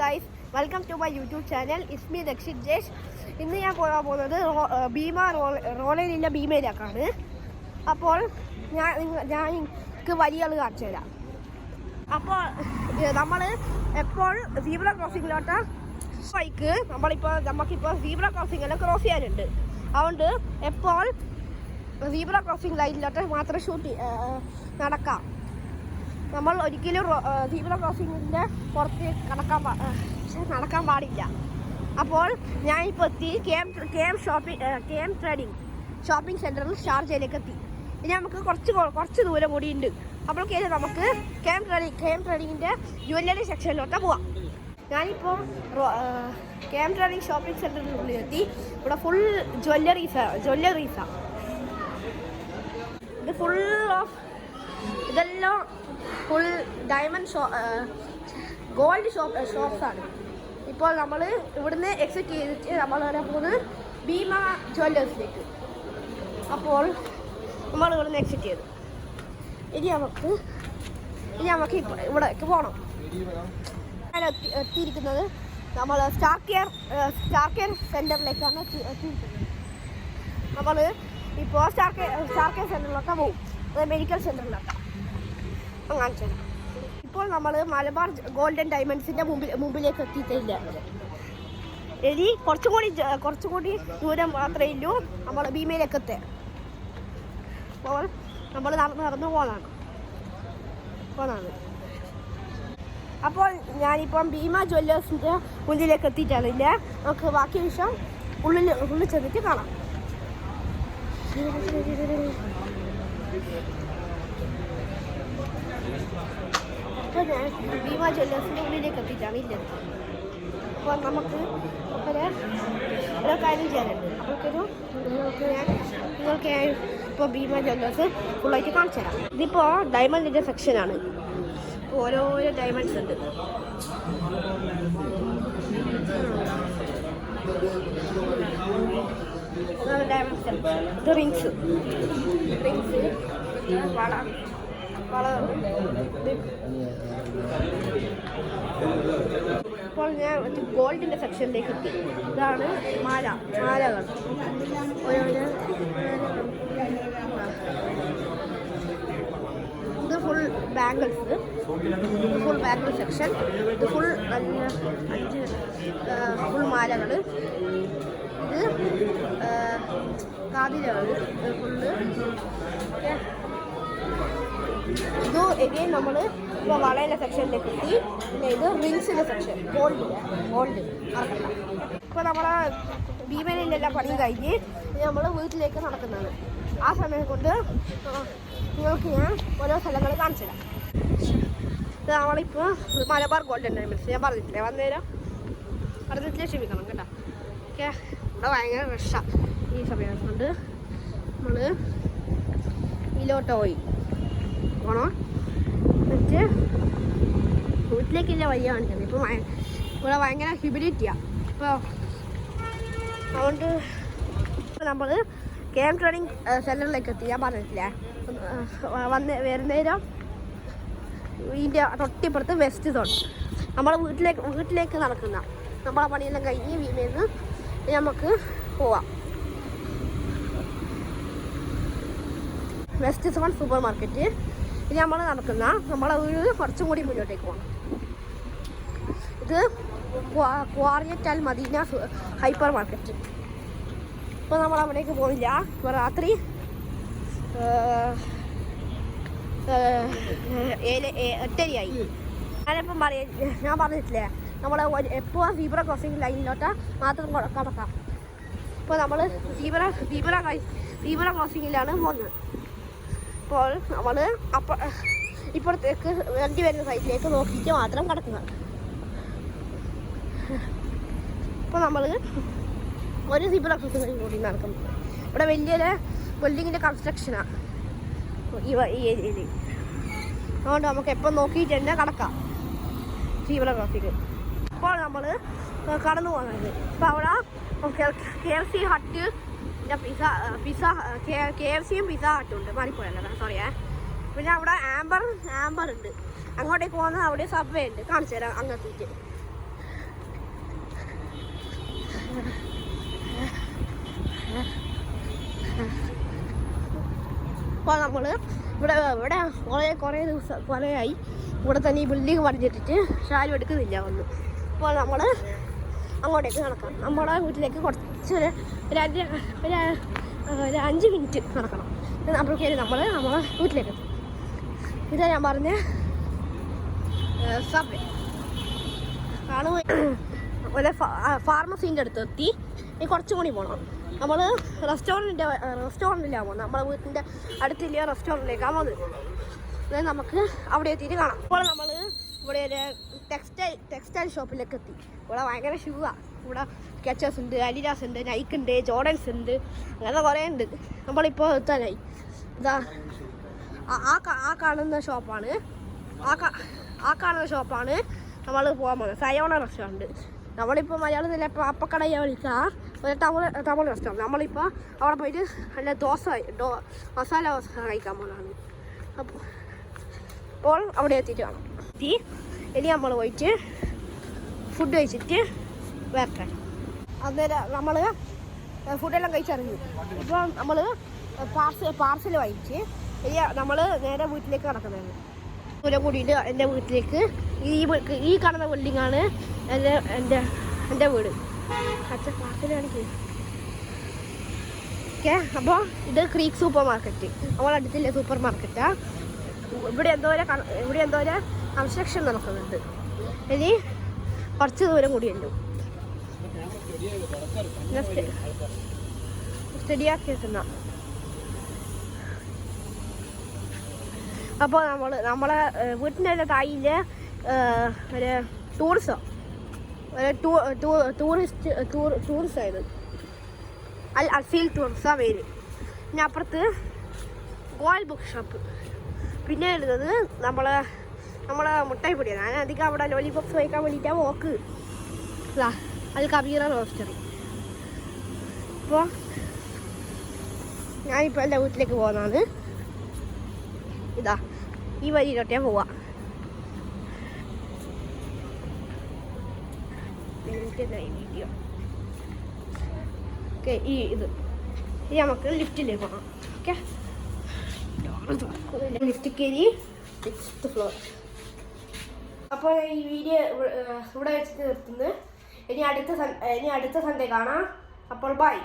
Guys welcome to my YouTube channel is me Dakshith Jesh ഇന്ന് ഞാൻ പോകാൻ പോകുന്നത് ഭീമ റോളയിലില്ല ഭീമയിലേക്കാണ്. അപ്പോൾ ഞാൻ ഞാൻ നിങ്ങൾക്ക് ആൾ കാണിച്ചു തരാം. അപ്പോൾ നമ്മൾ എപ്പോൾ സീബ്ര ക്രോസിങ്ങിലോട്ട് ബൈക്ക് നമ്മളിപ്പോൾ നമുക്കിപ്പോൾ സീബ്ര ക്രോസിങ്ങിൽ ക്രോസ് ചെയ്യാനുണ്ട്. അതുകൊണ്ട് എപ്പോൾ സീബ്ര ക്രോസിംഗ് ലൈനിലോട്ട് മാത്രം ഷൂട്ട് നടക്കാം. നമ്മൾ ഒരിക്കലും സീബ്ര ക്രോസിങ്ങിന്റെ പുറത്ത് കടക്കാൻ പക്ഷേ നടക്കാൻ പാടില്ല. അപ്പോൾ ഞാൻ ഇപ്പോൾ എത്തി. K M K M shopping K M trading shopping സെന്ററിൽ ഷാർജയിലേക്ക് എത്തി. ഇനി നമുക്ക് കുറച്ച് കുറച്ച് ദൂരം കൂടി ഉണ്ട്. അപ്പോൾ കഴിഞ്ഞാൽ നമുക്ക് K M trading K M ട്രേഡിങ്ങിന്റെ jewellery സെക്ഷനിലോട്ട് പോവാം ഞാനിപ്പോൾ കെ എം ട്രേഡിംഗ് ഷോപ്പിംഗ് സെന്ററിനുള്ളിൽ എത്തി. ഇവിടെ ഫുൾ ജ്വല്ലറീസാണ് ജ്വല്ലറീസാണ് ഇത് ഫുൾ ഓഫ് ഇതെല്ലാം full diamond show gold shop ഷോപ്സാണ് ഇപ്പോൾ നമ്മൾ ഇവിടുന്ന് എക്സിറ്റ് ചെയ്തിട്ട് നമ്മൾ വരാൻ പോകുന്നത് ഭീമ ജ്വല്ലേഴ്സിലേക്ക് അപ്പോൾ നമ്മൾ ഇവിടുന്ന് എക്സിറ്റ് ചെയ്തു. ഇനി നമുക്ക് ഇനി നമുക്ക് ഇപ്പോൾ ഇവിടേക്ക് പോകണം ഞാൻ എത്തി എത്തിയിരിക്കുന്നത് നമ്മൾ സ്റ്റാർ കെയർ സ്റ്റാർ കെയർ സെന്ററിലേക്കാണ് എത്തി എത്തിയിരിക്കുന്നത്. നമ്മൾ ഇപ്പോൾ സ്റ്റാർ കെയർ സ്റ്റാർ കെയർ സെന്ററിലൊക്കെ പോകും അത് മെഡിക്കൽ സെന്ററിലൊക്കെ തരാം. ഇപ്പോൾ നമ്മൾ മലബാർ ഗോൾഡൻ ഡയമണ്ട്സിന്റെ മുമ്പിൽ മുമ്പിലേക്ക് എത്തിയിട്ടില്ല. ഇനി കുറച്ചും കൂടി കുറച്ചും കൂടി ദൂരം മാത്രമേ ഉള്ളൂ. നമ്മൾ ഭീമയിലേക്ക് എത്തേ. അപ്പോൾ നമ്മൾ നടന്ന് നടന്നു പോകുന്നതാണ് പോകുന്നതാണ് അപ്പോൾ ഞാനിപ്പം ഭീമ ജ്വല്ലേഴ്സിന്റെ മുന്നിലേക്ക് എത്തിയിട്ടാണ്. ഇല്ല നമുക്ക് ബാക്കി വിഷയം ഉള്ളിൽ ഉള്ളിൽ ചെന്നിട്ട് കാണാം. അപ്പോൾ ഞാൻ ഭീമ ജ്വല്ലേഴ്സിന്റെ ഉള്ളിലേക്ക് എത്തിയിട്ടാണ് ഇല്ലത് അപ്പോൾ നമുക്ക് ഒരു ഓരോ കാര്യം ചെയ്യാനുണ്ട് അപ്പോഴൊരു നിങ്ങൾക്ക് ഞാൻ നിങ്ങൾക്ക് ഞാൻ ഇപ്പോൾ ഭീമ ജ്വല്ലേഴ്സ് ഫുള്ളായിട്ട് കാണിച്ചു തരാം ഇതിപ്പോൾ ഡയമണ്ടിന്റെ സെക്ഷനാണ് ഓരോരോ ഡയമണ്ട്സ് ഉണ്ട് ഡയമണ്ട്സ്. ഇത് റിങ്സ് റിങ്സ് വള ഇപ്പോൾ ഞാൻ ഗോൾഡിന്റെ സെക്ഷനിലേക്ക് എത്തി. ഇതാണ് മാല മാലകൾ. ഇത് full bangles full bangle section ഇത് ഫുൾ അഞ്ച് ഫുൾ മാലകൾ. ഇത് കാതിലകൾ ഫുള്ള് ഇത് എഗെയിൻ നമ്മൾ ഇപ്പോൾ വളയിലെ സെക്ഷനിലേക്ക് എത്തി പിന്നെ ഇത് റിങ്സിന്റെ സെക്ഷൻ ഗോൾഡ് ഗോൾഡ് ഇപ്പോൾ നമ്മൾ ഭീമനിലെല്ലാം പണി കഴിഞ്ഞ് നമ്മൾ വീട്ടിലേക്ക് നടക്കുന്നത്. ആ സമയം കൊണ്ട് നിങ്ങൾക്ക് ഞാൻ ഓരോ സ്ഥലങ്ങൾ കാണിച്ചു തരാം. നമ്മളിപ്പോൾ മലബാർ ഗോൾഡൻ ഡയമണ്ട്സ് ഞാൻ പറഞ്ഞിട്ടില്ലേ? വന്നേരം. പറഞ്ഞിട്ടില്ലേ? ക്ഷമിക്കണം കേട്ടോ. ഓക്കെ. ഇവിടെ ഭയങ്കര റഷാണ് ഈ സമയം കൊണ്ട് നമ്മൾ ഇതിലോട്ട് പോയി പോണോ. എന്നിട്ട് വീട്ടിലേക്കില്ല വയ്യ കാണിക്കുന്നത് ഇപ്പോൾ ഇവിടെ ഭയങ്കര ഹ്യൂമിഡിറ്റിയാണ് ഇപ്പോൾ അതുകൊണ്ട് നമ്മൾ ഗെയിം ട്രെയിനിങ് സെന്ററിലേക്ക് എത്തി ഞാൻ പറഞ്ഞിട്ടില്ലേ? വന്ന് വരുന്നേരം ഇതിന്റെ തൊട്ടിപ്പുറത്ത് വെസ്റ്റ് സോൺ നമ്മളെ വീട്ടിലേക്ക് വീട്ടിലേക്ക് നടക്കുന്ന നമ്മളെ പണിയെല്ലാം കഴിഞ്ഞ് വീമേന്ന് നമുക്ക് പോവാം. വെസ്റ്റ് സോൺ സൂപ്പർ മാർക്കറ്റ് ഇത് നമ്മൾ നടക്കുന്ന നമ്മൾ ഒരു കുറച്ചും കൂടി മുന്നോട്ടേക്ക് പോകണം ഇത് ക്വാറിയറ്റാൽ മദീന ഹൈപ്പർ മാർക്കറ്റ്. ഇപ്പോൾ നമ്മൾ അവിടേക്ക് പോയില്ല ഇപ്പോൾ രാത്രി എട്ടരയായി. ഞാനിപ്പം പറയാം ഞാൻ പറഞ്ഞിട്ടില്ലേ നമ്മൾ എപ്പോൾ സീബ്ര ക്രോസിംഗ് ലൈനിലോട്ട് മാത്രം കടക്കാം. ഇപ്പോൾ നമ്മൾ സീബ്ര സീബ്ര സീബ്ര ക്രോസിങ്ങിലാണ് പോകുന്നത്. അപ്പോൾ നമ്മൾ അപ്പ ഇപ്പുറത്തേക്ക് വണ്ടി വരുന്ന സൈഡിലേക്ക് നോക്കിയിട്ട് മാത്രം കിടക്കുന്നത് ഇപ്പോൾ നമ്മൾ ഒരു സിബിൾ അക്സസറി കൂടി നടക്കുന്നു ഇവിടെ വലിയൊരു ബിൽഡിങ്ങിന്റെ കൺസ്ട്രക്ഷനാണ് ഈ വ- ഈ ഏരിയയിൽ അതുകൊണ്ട് നമുക്ക് എപ്പോൾ നോക്കിയിട്ട് തന്നെ കിടക്കാം സീബ്ര ക്രോസിംഗ് ഇപ്പോൾ നമ്മൾ കടന്നു പോകുന്നത് അപ്പോൾ അവിടെ കെ എൽ സി ഹട്ട് പിന്നെ പിസ പിസ കെ എഫ് സിയും പിസ ഹട്ടും ഉണ്ട് മാറിപ്പോയല്ലോ സോറി പിന്നെ അവിടെ ആംബർ ആംബർ ഉണ്ട്. അങ്ങോട്ടേക്ക് പോകുന്ന അവിടെ സബ്വേ ഉണ്ട്. കാണിച്ചു തരാം അങ്ങോട്ടേക്ക്. അപ്പോൾ നമ്മൾ ഇവിടെ ഇവിടെ കുറേ കുറേ ദിവസം കുറേ ആയി. ഇവിടെ തന്നെ ഈ ബിൽഡിങ് പണിഞ്ഞിട്ടിട്ട് ഷാരും എടുക്കുന്നില്ല ഒന്ന് അപ്പോൾ നമ്മൾ അങ്ങോട്ടേക്ക് നടക്കണം. നമ്മുടെ വീട്ടിലേക്ക് കുറച്ച് ഒരു ഒരു അഞ്ച് മിനിറ്റ് നടക്കണം. അപ്പോഴേക്കും നമ്മൾ നമ്മളെ വീട്ടിലേക്ക് ഇതാ ഞാൻ പറഞ്ഞ സബ്വേ കാണുമ്പോൾ ഒരു ഫാർമസീന്റെ അടുത്ത് എത്തി ഇനി കുറച്ചും കൂടി പോകണം നമ്മൾ റെസ്റ്റോറന്റിന്റെ റെസ്റ്റോറന്റിലാണ് പോകുന്നത് നമ്മളെ വീട്ടിന്റെ അടുത്തില്ല റെസ്റ്റോറന്റിലേക്കാണ് പോകുന്നത് നമുക്ക് അവിടെ എത്തിയിട്ട് കാണാം. അപ്പോൾ നമ്മൾ ഇവിടെ ഒരു ടെക്സ്റ്റൈൽ ടെക്സ്റ്റൈൽ ഷോപ്പിലേക്ക് എത്തി ഇവിടെ ഭയങ്കര ഷൂവാണ് ഇവിടെ സ്കെച്ചേഴ്സ് ഉണ്ട് അലിഡാസ് ഉണ്ട് നൈക്ക് ഉണ്ട് ജോർഡൻസ് ഉണ്ട് അങ്ങനെ കുറേ ഉണ്ട്. നമ്മളിപ്പോൾ എത്താനായി. ഇതാ ആ- ആ കാണുന്ന ഷോപ്പാണ് ആ ആ കാണുന്ന ഷോപ്പാണ് നമ്മൾ പോകാൻ പോകുന്നത്. സയോണ റെസ്റ്റോറന്റ് നമ്മളിപ്പോൾ മലയാളത്തിലെ പാപ്പക്കടയെ വിളിച്ചാൽ ഒരു തമിഴ് തമിഴ് റെസ്റ്റോറന്റ് നമ്മളിപ്പോൾ അവിടെ പോയിട്ട് നല്ല ദോശ ഡോ മസാല ദോശ കഴിക്കാൻ പോകുന്നതാണ് അപ്പോൾ അപ്പോൾ അവിടെ എത്തിയിട്ട് കാണാം. എത്തി. ഇനി നമ്മൾ പോയിട്ട് ഫുഡ് കഴിച്ചിട്ട് വേർക്കാം അന്നേരം നമ്മൾ ഫുഡെല്ലാം കഴിച്ചിറങ്ങി. ഇപ്പോൾ നമ്മൾ പാർസൽ പാർസൽ വാങ്ങിച്ച് ഇനി നമ്മൾ നേരെ വീട്ടിലേക്ക് നടക്കുന്നത് ദൂരം കൂടിയിട്ട് എന്റെ വീട്ടിലേക്ക് ഈ ഈ കാണുന്ന ബിൽഡിംഗ് ആണ് എന്റെ എന്റെ എന്റെ വീട്. അച്ഛൻ പാർസലാണ് ഓക്കെ അപ്പോൾ ഇത് ക്രീക്ക് സൂപ്പർ മാർക്കറ്റ് നമ്മളെ അടുത്തില്ലേ സൂപ്പർ മാർക്കറ്റാണ് ഇവിടെ എന്തോരം ഇവിടെ എന്തോരം കൺസ്ട്രക്ഷൻ നടക്കുന്നുണ്ട്. ഇനി കുറച്ച് ദൂരം കൂടിയുണ്ട് സ്റ്റഡിയാക്കി വെക്കുന്ന അപ്പോൾ നമ്മൾ നമ്മളെ വീട്ടിന്റെ തായിൽ ഒരു ടൂറിസം. ഒരു ടൂറിസ്റ്റ് ടൂർ ടൂറിസമായത് അൽ അസീൽ ടൂറിസാ പേര്. പിന്നെ അപ്പുറത്ത് ഗോയൽ ബുക്ക് ഷോപ്പ്. പിന്നെ ഉള്ളത് നമ്മളെ നമ്മളെ മുട്ടായി പൊടിയാണ് ഞാൻ അധികം അവിടെ ലോലിപോപ്സ് കഴിക്കാൻ വേണ്ടിട്ടാ വോക്ക് ഇതാ അത് കബീറ റോസ്റ്ററി അപ്പോൾ ഞാനിപ്പോൾ എന്റെ വീട്ടിലേക്ക് പോകുന്നതാണ്. ഇതാ ഈ വഴിയിലോട്ടേ പോവാ. വീഡിയോ ഓക്കെ ഈ ഇത്. ഇനി നമുക്ക് ലിഫ്റ്റിലേക്ക് പോകാം ഓക്കെ? ലിഫ്റ്റ് കയറി സിക്സ്ത് ഫ്ലോർ അപ്പോൾ ഈ വീഡിയോ ഇവിടെ വെച്ചിട്ട് നിർത്തുന്നു. ഇനി അടുത്ത ഇനി അടുത്ത സൺഡേ കാണാം. അപ്പോൾ ബൈ